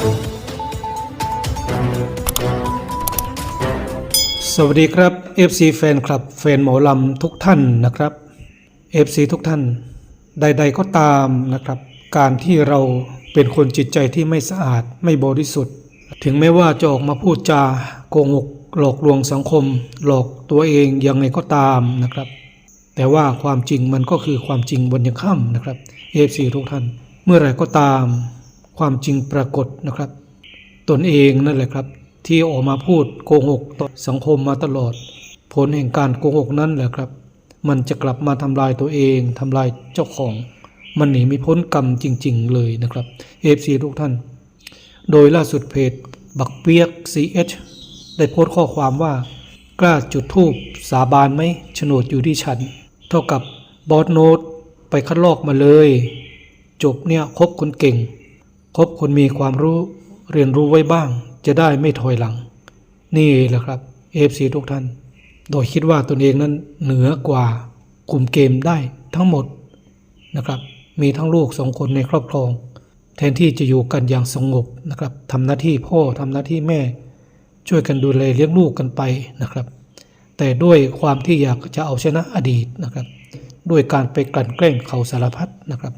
สวัสดีครับ FC แฟนคลับแฟนหมอลำทุกท่านนะครับ FC ทุกท่าน ใด ๆก็ตามนะครับ การที่เราเป็นคนจิตใจที่ไม่สะอาดไม่บริสุทธิ์ ถึงแม้ว่าจะออกมาพูดจาโกหกหลอกลวงสังคม หลอกตัวเองยังไงก็ตามนะครับ แต่ว่าความจริงมันก็คือความจริงบนยังค่ำนะครับ FC ทุกท่าน เมื่อไรก็ตาม ความจริงปรากฏนะครับ ตนเองนั่นแหละครับ ที่ออกมาพูดโกหกต่อสังคมมาตลอด ผลแห่งการโกหกนั่นแหละครับ มันจะกลับมาทำลายตัวเองทำลายเจ้าของ มันหนีไม่พ้นกรรมจริง ๆ เลยนะครับ FC ทุกท่าน โดยล่าสุดเพจบักเปียก CH ได้โพสต์ข้อความว่ากล้าจุดทูปสาบานไหมโฉนดอยู่ที่ฉัน เท่ากับบอสโนตไปคัดลอกมาเลย จบเนี่ยคบคนเก่ง คบคนมีความรู้เรียนรู้ไว้บ้าง จะได้ไม่ถอยหลัง นี่แหละครับเอฟซีทุกท่าน โดยคิดว่าตนเองนั้นเหนือกว่าคุมเกมได้ทั้งหมดนะครับ มีทั้งลูกสองคนในครอบครอง แทนที่จะอยู่กันอย่างสงบนะครับทำหน้าที่พ่อทำหน้าที่แม่ ช่วยกันดูแลเลี้ยงลูกกันไปนะครับ แต่ด้วยความที่อยากจะเอาชนะอดีตนะครับ ด้วยการไปกลั่นแกล้งเขาสารพัดนะครับ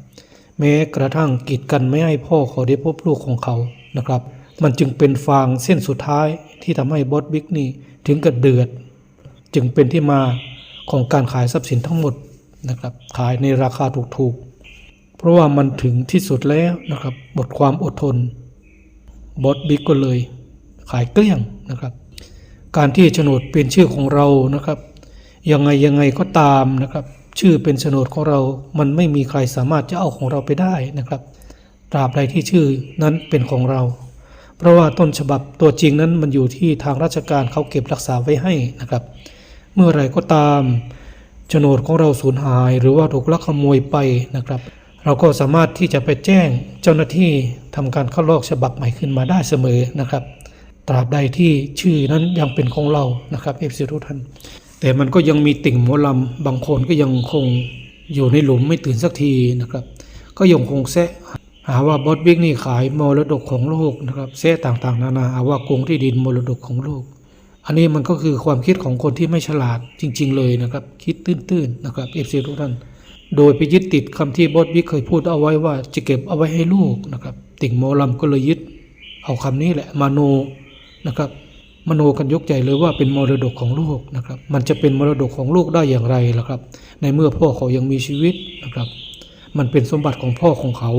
แม้กระทั่งกีดกันไม่ให้พ่อเขาได้พบลูกของเขานะครับ มันจึงเป็นฟางเส้นสุดท้ายที่ทำให้บอสบิ๊กนี่ถึงกับเดือด จึงเป็นที่มาของการขายทรัพย์สินทั้งหมดนะครับ ขายในราคาถูกๆ เพราะว่ามันถึงที่สุดแล้วนะครับหมดความอดทนบอสบิ๊กก็เลยขายเกลี้ยงนะครับ การที่โฉนดเป็นชื่อของเรานะครับ ยังไงยังไงก็ตามนะครับ ชื่อเป็นโฉนดของเรา มันไม่มีใครสามารถจะเอาของเราไปได้นะครับ ตราบใดที่ชื่อนั้นเป็นของเรา เพราะว่าต้นฉบับตัวจริงนั้นมันอยู่ที่ทางราชการเขาเก็บรักษาไว้ให้นะครับ เมื่อไรก็ตามโฉนดของเราสูญหาย หรือว่าถูกลักขโมยไปนะครับ เราก็สามารถที่จะไปแจ้งเจ้าหน้าที่ทำการเข้าลอกฉบับใหม่ขึ้นมาได้เสมอนะครับ ตราบใดที่ชื่อนั้นยังเป็นของเรานะครับเอฟซีทุกท่าน แต่มันก็ยังมีติ่งหมอลำบางคนก็ยังคงอยู่ในหลุมไม่ตื่นสักทีนะครับ ก็ยังคงแซะหาว่าบอสบิ๊กนี่ขายมรดกของโลกนะครับแซะต่างๆ นานาหาว่าโกงที่ดินมรดกของโลก อันนี้มันก็คือความคิดของคนที่ไม่ฉลาดจริง ๆ เลยนะครับ คิดตื้นๆนะครับเอฟซีทุกท่านโดยไปยึดติดคำที่บอสบิ๊กเคยพูดเอาไว้ว่าจะเก็บเอาไว้ให้ลูกนะครับ ติ่งหมอลำก็เลยยึดเอาคำนี้แหละมาโนนะครับ มโนกันยกใหญ่เลยว่าเป็นมรดกของลูกนะครับ มันจะเป็นมรดกของลูกได้อย่างไรล่ะครับ ในเมื่อพ่อเขายังมีชีวิตนะครับ มันเป็นสมบัติของพ่อของเขา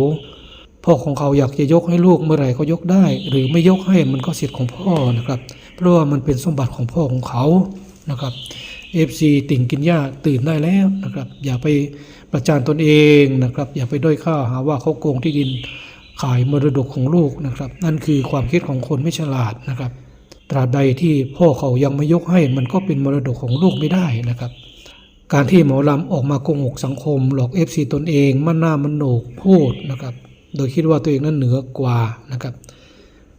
พ่อของเขาอยากจะยกให้ลูกเมื่อไหร่ก็ยกได้ หรือไม่ยกให้มันก็สิทธิ์ของพ่อนะครับ เพราะว่ามันเป็นสมบัติของพ่อของเขานะครับ FC ติ่งกินหญ้าตื่นได้แล้วนะครับ อย่าไปประจานตนเองนะครับ อย่าไปด้อยค่าหาว่าเขาโกงที่ดินขายมรดกของลูกนะครับ นั่นคือความคิดของคนไม่ฉลาดนะครับ ตราบใดที่พ่อเขายังไม่ยกให้ มันก็เป็นมรดกของลูกไม่ได้นะครับ การที่หมอลำออกมาโกงกสังคม หลอกเอฟซีตนเองมันหน้ามันโหนกพูดนะครับ โดยคิดว่าตัวเองนั้นเหนือกว่านะครับ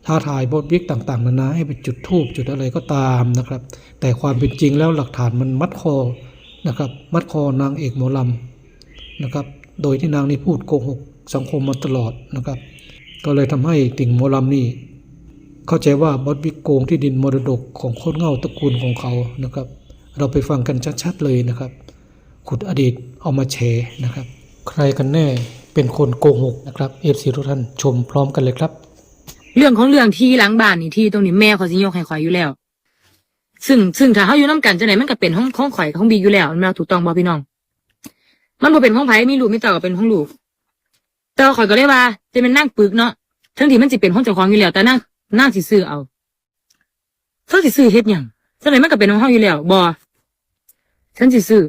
ท้าทายบทวิกต่าง ๆ นานาให้ไปจุดทูบจุดอะไรก็ตามนะครับ แต่ความเป็นจริงแล้วหลักฐานมันมัดคอนะครับ มัดคอนางเอกหมอลำนะครับ โดยที่นางนี่พูดโกหกสังคมมาตลอดนะครับ ก็เลยทำให้ติ่งหมอลำนี่ เข้าใจว่าบอสบิ๊กโกงที่ดินมรดกของโคตรเง่าตระกูลของเขานะครับ เราไปฟังกันชัดๆเลยนะครับ ขุดอดีตเอามาแฉนะครับ ใครกันแน่เป็นคนโกหกนะครับเอฟซีทุกท่านชมพร้อมกันเลยครับ เรื่องของเรื่องที่หลังบ้านนี่ที่ตรงนี้แม่เขาสิยกให้ข่อยอยู่แล้ว ซึ่งซึ่งถ้าเขาอยู่น้ำกันจังไหนมันก็เป็นห้องของข่อยกับของบีอยู่แล้วมันแม่ถูกต้องบ่พี่น้อง มันบ่เป็นของไผมีลูกมีเต่าก็เป็นของลูกแต่าข่อยก็เลยว่าจะเป็นนั่งปึกเนาะทั้งที่มันสิเป็นของเจ้าของอยู่แล้วแต่นั่ง นั่งสิซื้อเอาเธอสิซื้อเฮ็ดหยังจังไหนมันก็เป็นของเฮาอยู่แล้วบ่ฉันสิซื้อ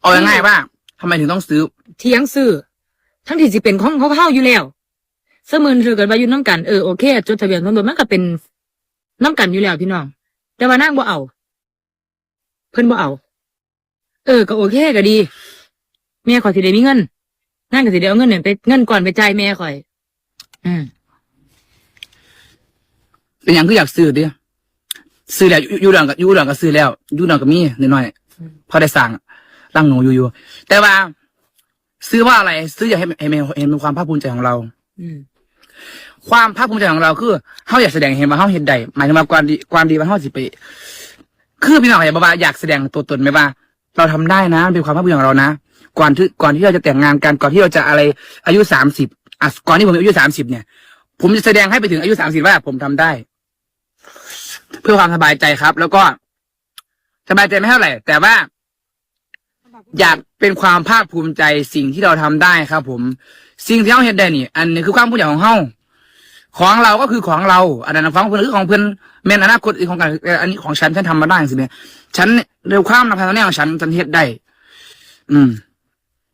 เอาง่ายๆว่าทำไมถึงต้องซื้อ เถียงซื้อ ทั้งที่สิเป็นของเขาเฮาอยู่แล้วเสมือนถือกันว่าอยู่น้ำกันเออโอเคจดทะเบียนสมรสมันก็เป็นน้ำกันอยู่แล้วพี่น้อง แต่ว่านางบ่เอา เพิ่นบ่เอา เออก็โอเคก็ดีแม่ข่อยสิได้มีเงินนางก็สิได้เอาเงินเนี่ยไปเงินก่อนไปจ่ายแม่ข่อย อืมเป็นอย่างคืออยากซื้อดิซื้อแล้วอยู่อยู่หลังกับอยู่หลังก็ซื้อแล้วอยู่หลังก็มีนิดหน่อยๆพอได้สั่งตั้งหนูอยู่อยู่แต่ว่า ซื้อว่าอะไร ซื้ออยากให้ให้ให้เห็นเป็นความภาคภูมิใจของเรา อืมความภาคภูมิใจของเราคือเขาอยากแสดงเห็นว่าเขาเห็นใดหมายถึงว่าความดีความดีว่าเขาสิไปคือพี่น้องอยากบอกว่าอยากแสดงตัวตนไหมว่า เราทำได้นะมันเป็นความภาคภูมิใจของเรานะก่อนที่ก่อนที่เราจะแต่งงานกันก่อนที่เราจะอะไรอายุสามสิบ อะก่อนที่ผมอายุสามสิบเนี่ย ผมจะแสดงให้ไปถึงอายุสามสิบว่าผมทำได้ เพื่อความสบายใจครับ แล้วก็สบายใจไม่เท่าไหร่ แต่ว่า อยากเป็นความภาคภูมิใจสิ่งที่เราทำได้ครับ ผม สิ่งที่เราเห็นได้นี่ อันนี้คือความภูมิใจของเฮาของเราก็คือของเราอันนั้นของเพื่อนคือของเพื่อนแม่นอนาคตอีกของกันเอ่ออันนี้ของฉันฉันทำมาได้สิเนี่ยฉันเร็วความนำพันธุ์ของฉันฉันเฮ็ดได้ อืม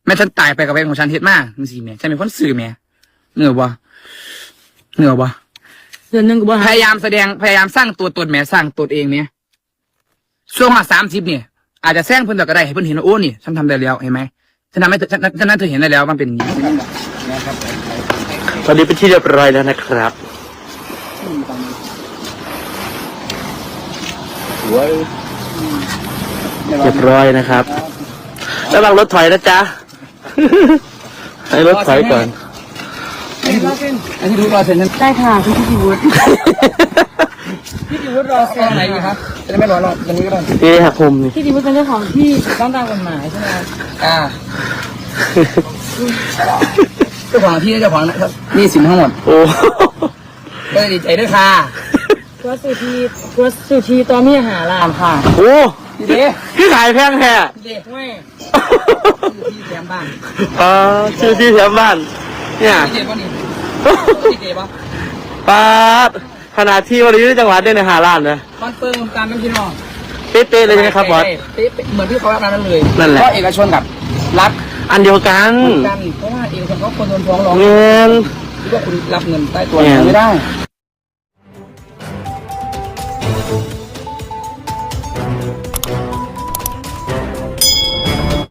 แม่ฉันตายไปกับแฟนของฉันเฮ็ดมากนี่สิแม่ฉันเป็นคนสื่อแม่ เหนื่อยบ่เหนื่อยบ่ส่วนหนึ่งก็บ่พให้ยายามแสดงพยายามสร้างตัวตนแหม่สร้างตัวเองเนี่ยช่วงมาสามสิบเนี่ย อาจจะแซงเพิ่นแต่ก็ได้ให้เพิ่นเห็นว่าโอ้นี่ฉันทำได้แล้วเห็นไหมฉันทำให้เธอฉันฉันนั้นเธอเห็นได้แล้วมันเป็นอย่างนี้ตอนนี้เป็นที่เรียบร้อยแล้วนะครับเรียบร้อยนะครับ ระวังรถถอยนะจ๊ะ ให้รถถอยก่อน อันนี้รู้รอเซ็นฉันได้ค่ะพี่พิวุฒิพี่ดิวรอเซ็นไหนดีครับจะได้ไม่รอรอตรงนี้ก็ได้นี่หักมุมนี่พี่พิวุฒิเป็นเจ้าของที่ต้องตามกฎหมายใช่ไหมครับอ่าเจ้าของที่เจ้าของนะครับนี่สินทั้งหมดโอ้ก็เลยดีใจด้วยค่ะตัวสุธีตัวสุธีตัวมีหาลามค่ะโหดีเด้คือขายแพงแท้ดีเด้ไม่ที่แถมบ้านอ๋อชื่อที่แถวบ้าน เนี่ย ดีเด้ป่ะนี่ดีเด้ป่ะป้าดขนาดที่วันนี้จังหวัดได้ในหาล้านนะคอนเฟิร์มตามเป็นพี่น้องเป๊ะๆเลยใช่ไหมครับบอส เป๊ะๆเหมือนที่เขารับนั้นเลยนั่นแหละ เพราะเอกชนกับรับอันเดียวกันกันเพราะว่าเอกชนเขาคนโดนฟ้องร้องเงินที่ว่าคุณรับเงินใต้ตัวเนี่ยไม่ได้